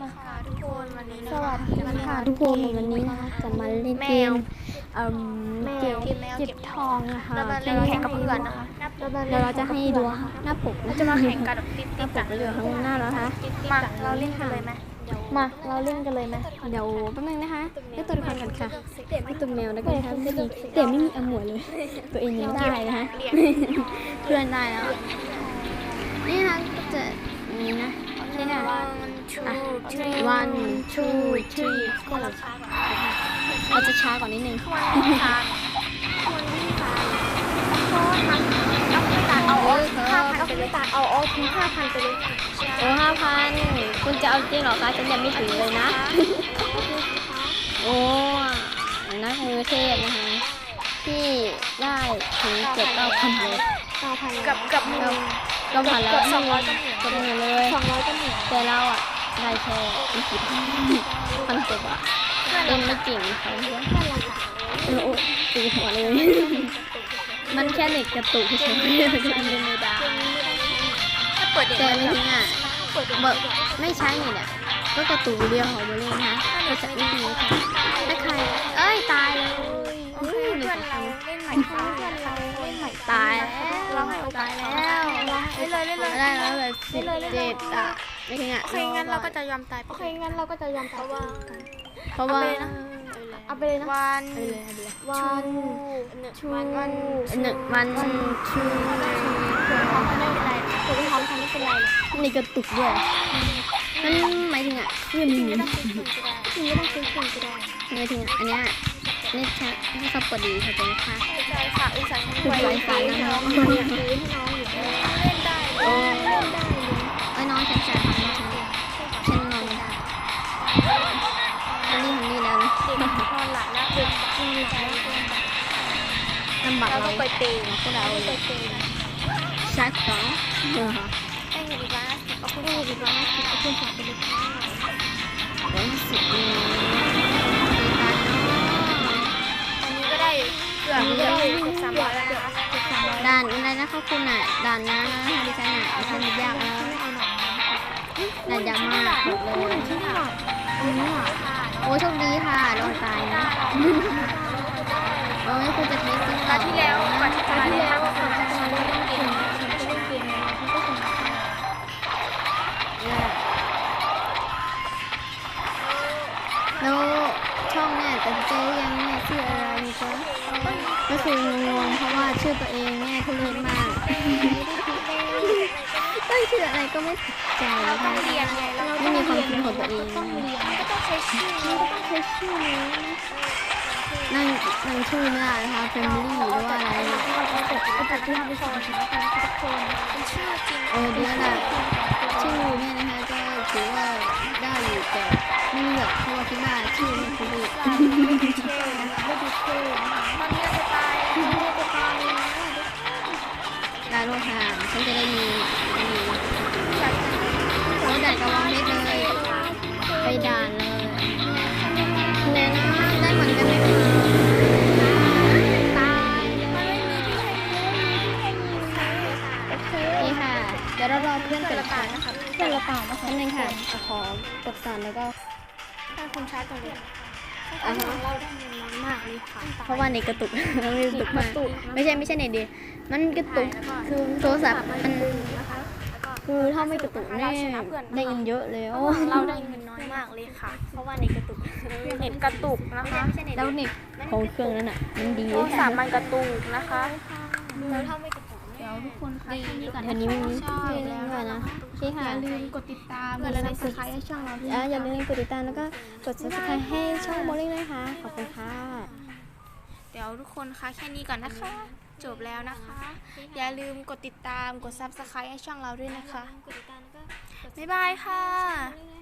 ดีค่ะทุกคนวันนี้นะสคะวัสดีค่ะทุกคนวันนี้นะคะจะมาเล่นแมเกวมเอ่อแมวเก็บเกมแมวเก็บทองนะคะเรามาเล่นแข่งกับเพื่อนนะคะเดี๋ยวเราจะให้ดูหน้าปกเราจะมาแข่งกันติ๊บหน้าติ๊บปกเหลือข้างหน้าแล้วนะคะมาเราเล่นกันเลยไหมมาเราเล่นกันเลยไหมเดี๋ยวแป๊บนึงนะคะเลือกตัวละครกันค่ะให้ตัวแมวแล้วกันนะคะไม่มีแต่ไม่มีอมวยเลย ตัวเองยังได้นะคะเพื่อนได้แล้วนี่นะคะก็จะอย่างนี้นะ ใช่ค่ะวันชู one two three ก็เราเราจะช้ากว่านิดนึงวันที่สามวันที่สามโทษนะต้องไปตัดเอาห้าพันไปเลยตัดเอาเอาทิ้งห้าพันไปเลยโอ้ห้าพันคุณจะเอาจริงเหรอคะฉันยังไม่ถึงเลยนะ โอ้นักมือเทพนะคะที่ได้ถึงเกือบเก้าพันเลยเก้าพันกับกับหมื่นเก้าพันแล้วเกือบสองร้อยก็หมื่นเกือบหมื่นเลยสองร้อยก็หมื่นแต่เราอะ ได้แค่ไม่กี่พันพันเจ็ดบาทเล่นไม่เก่งเขาโอ้โหตีหัวเลย มันแค่เน็ตกระตุกเฉยๆเล่นไม่ได้ถ้าเปิดเด็กแต่ไม่ถึงอะเปิดเด็กแบบไม่ใช้เน็ตอะก็กระตุกเดียวของโบเล่นนะก็จะไม่ดีค่ะถ้าใครเอ้ยตายเลยอเพื่อนเราเล่นใหม่เพื่อนเราเล่นใหม่ตายเราให้โอกาสแล้วเล่นเลยเล่นเลยได้แล้วเลยสิบเจ็ดอะ ไม่ถึงอะโอเคงั้นเราก็จะยอมตายโอเคงั้นเราก็จะยอมตายว่าเพราะว่าเอาไปเลยนะวันเอาเลยเอาเลยวันชูวันวันหนึ่งวันชูพร้อมกันไม่เป็นไรตัวพร้อมกันไม่เป็นไรนี่กระตุกด้วยมันหมายถึงอะเพื่อนมีไม่ต้องซื้อคืนก็ได้ไม่ต้องซื้อคืนก็ได้หมายถึงอันเนี้ยนี่ใช้ที่เขาปดีเขาจะไม่ค่าใช่ค่ะอุตส่าห์คือไวไฟนะน้องอยากซื้อให้น้องอยู่เล่นได้โอ้เล่นได้ ลำบากเราเราต้องไปเตะพวกเราไปเตะชาร์จสองเออให้เงินอีกร้านเอาคุณให้เงินอีกร้านเอาคุณฝากไปเลยค่ะร้อยสิบเองตีตายเนาะอันนี้ก็ได้เกือบเกือบสามร้อยแล้วนะคะเกือบสามร้อยด่านอะไรนะขอบคุณอะด่านนะดิฉันอะดิฉันมันยากแล้วไม่เอาหน่อยด่านยากมากบอกเลยที่นี่หน่อยอันนี้หน่อยโอ้โชคดีค่ะลงตายนะโอ้ยคุณจะเทสติ้ง ตา ที่แล้วก่อนที่จะมาเล่นก่อนที่จะมาเล่นเกมเล่นเกมก็คงแล้วช่องเนี่ยตัดใจยังเนี่ยชื่ออะไรจ๊ะก็คืองงๆเพราะว่าชื่อตัวเองเนี่ยทุเรศมากตั้งชื่ออะไรก็ไม่ถูกใจเรานะต้อคะงเรียนไงเราไม่มีความคิดของตัวเองต้องเรียนก็ต้องใช้ชื่อก็ต้องใช้ชื่อนี้ นั่งนั่งชื่อไม่ได้นะคะ family หรือว่าอะไรเราจะจดเอาจดที่ทำไปสอเป็นชื่อเดีแล้วล่ะชื่อเนี่ยนะคะก็ถือว่าได้อยู่แต่ไม่เลือเพราะว่าคิดว่าชื่อมันคือดีไม่ดูเท่นะคะไม่ดูเท่นะคะตอนนี้เราจะตายตอนนี้เราจะตายได้โลหะฉันจะได้มีมีใส่โอ้ด่านกระวองเพชรเลยไปด่าน ดี๋ยวเรารอเพื่อนเพื่ก่ออนนละค่ะตานะคะเพื่อนละตานะคะแป๊บนึงค่ะขอกดสั่นแล้วก็ถ้าคุณชาร์จตรงนี้อ่าฮะเราได้เงินน้อยมากเลยค่ะเพราะว่าเน็ตกระตุกมันกระตุกมากไม่ใช่ไม่ใช่เน็ตดียมันกระตุกคือโทรศัพท์มันคือถ้าไม่กระตุกแน่ได้เงินเยอะเลยโอ้เราได้เงินน้อยมากเลยค่ะ เพราะว่าเน็ตกระตุกเน็ตกระตุกนะคะแล้วเน็ตของเครื่องนั้นอะมันดีโทรศัพท์มันกระตุกนะคะแล้วถ้าไม่ ยวทุกคนคะดีก่อนวันนี้ไม่มีเพลงด้วยนะใช่ค่ะอย่าลืมกดติดตามกดไลค์กดไลค์ให้ช่องเราด้วยอะอย่าลืมกดติดตามแล้วก็กด subscribe ให้ช่องโมลิ่งด้วยนะคะขอบคุณค่ะ เดี๋ยวทุกคนคะแค่นี้ก่อนนะคะ จบแล้วนะคะ อย่าลืมกดติดตามกด subscribe ให้ช่องเราด้วยนะคะบ๊ายบายค่ะค่ะ